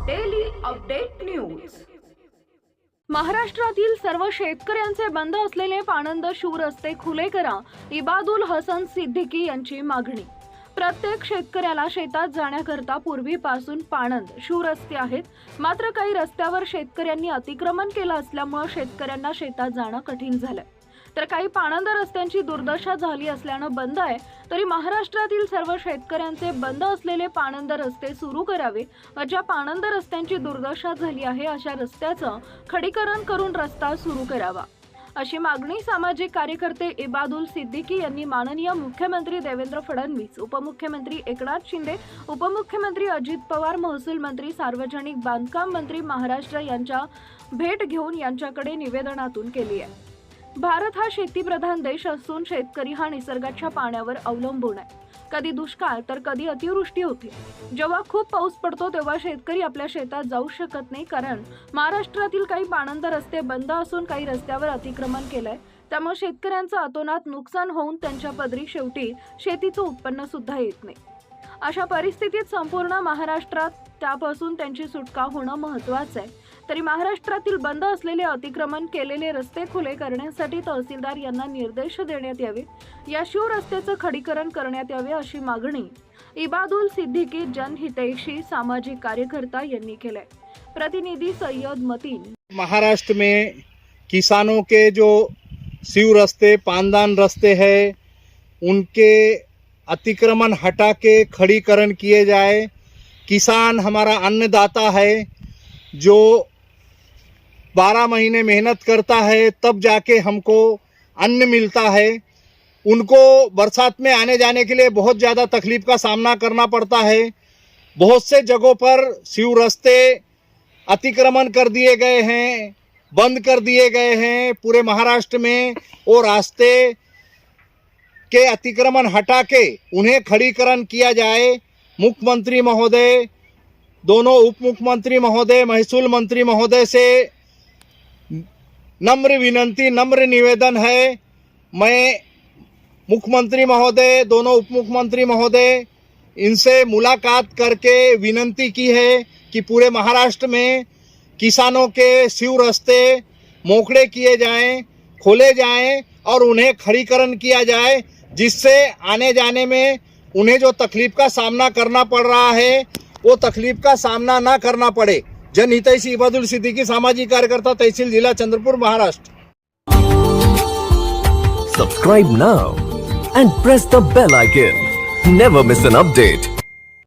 Update news महाराष्ट्रातील सर्व शेतकऱ्यांचे बंद असलेले पाणंद शू रस्ते खुले करा इबादुल हसन सिद्दीकी यांची मागणी. प्रत्येक शेतकऱ्याला शेतात जाण्याकरता पूर्वीपासून पाणंद शू रस्ते आहेत. मात्र काही रस्त्यावर शेतकऱ्यांनी अतिक्रमण केलं असल्यामुळे शेतकऱ्यांना शेतात जाणं कठीण झालंय. तर काही पाणंद रस्त्यांची दुर्दशा झाली असल्यानं बंद आहे. तरी महाराष्ट्रातील सर्व शेतकऱ्यांचे बंद असलेले पाणंद रस्ते सुरू करावे. व ज्या पाणंद रस्त्यांची दुर्दशा झाली आहे अशा रस्त्याचं खडीकरण करून रस्ता सुरू करावा. अशी मागणी सामाजिक कार्यकर्ते इबादुल सिद्दीकी यांनी माननीय मुख्यमंत्री देवेंद्र फडणवीस उपमुख्यमंत्री एकनाथ शिंदे उपमुख्यमंत्री अजित पवार महसूल मंत्री सार्वजनिक बांधकाम मंत्री महाराष्ट्र यांच्या भेट घेऊन यांच्याकडे निवेदनातून केली आहे. भारत हा शेतीप्रधान देश असून शेतकरी हा निसर्गाच्या पाण्यावर अवलंबून आहे. कधी दुष्काळ तर कधी अतिवृष्टी होते. जेव्हा खूप पाऊस पडतो तेव्हा शेतकरी आपल्या शेतात जाऊ शकत नाही कारण महाराष्ट्रातील काही पाणंद रस्ते बंद असून काही रस्त्यावर अतिक्रमण केलंय. त्यामुळे शेतकऱ्यांचं अतोनात नुकसान होऊन त्यांच्या पदरी शेवटी शेतीचं उत्पन्न सुद्धा येत नाही. अशा परिस्थितीत संपूर्ण महाराष्ट्रात त्यापासून त्यांची सुटका होणं महत्वाचं आहे. तरी महाराष्ट्रातील बंद असलेले अतिक्रमण केलेले रस्ते खुले करण्यासाठी तहसीलदार यांना निर्देश देण्यात यावे. या शिव रस्त्याचं खडीकरण करण्यात यावे अशी मागणी इबादुल सिद्दीकी जनहितैषी सामाजिक कार्यकर्ता यांनी केलंय. प्रतिनिधी सय्यद मतीन. महाराष्ट्र में किसानों के जो शिव रस्ते पानदान रस्ते हैं उनके अतिक्रमण हटा के खड़ीकरण किए जाए. किसान हमारा अन्नदाता है जो बारह महीने मेहनत करता है, तब जाके हमको अन्न मिलता है। उनको बरसात में आने जाने के लिए बहुत ज़्यादा तकलीफ़ का सामना करना पड़ता है। बहुत से जगहों पर शिव रस्ते अतिक्रमण कर दिए गए हैं, बंद कर दिए गए हैं पूरे महाराष्ट्र में वो रास्ते के अतिक्रमण हटा के उन्हें खड़ीकरण किया जाए। मुख्यमंत्री महोदय, दोनों उप मुख्यमंत्री महोदय, महसूल मंत्री महोदय से नम्र विनंती, नम्र निवेदन है। मैं मुख्यमंत्री महोदय, दोनों उप मुख्यमंत्री महोदय, इनसे मुलाकात करके विनंती की है कि पूरे महाराष्ट्र में किसानों के शिव रस्ते मोकड़े किए जाएँ, खोले जाएँ और उन्हें खड़ीकरण किया जाए, जिससे आने जाने में उन्हें जो तकलीफ़ का सामना करना पड़ रहा है, वो तकलीफ़ का सामना ना करना पड़े। जनहितैषी इबादुल सिद्दीकी सामाजिक कार्यकर्ता तहसील जिला Chandrapur Maharashtra Subscribe now and press the bell icon. Never miss an update.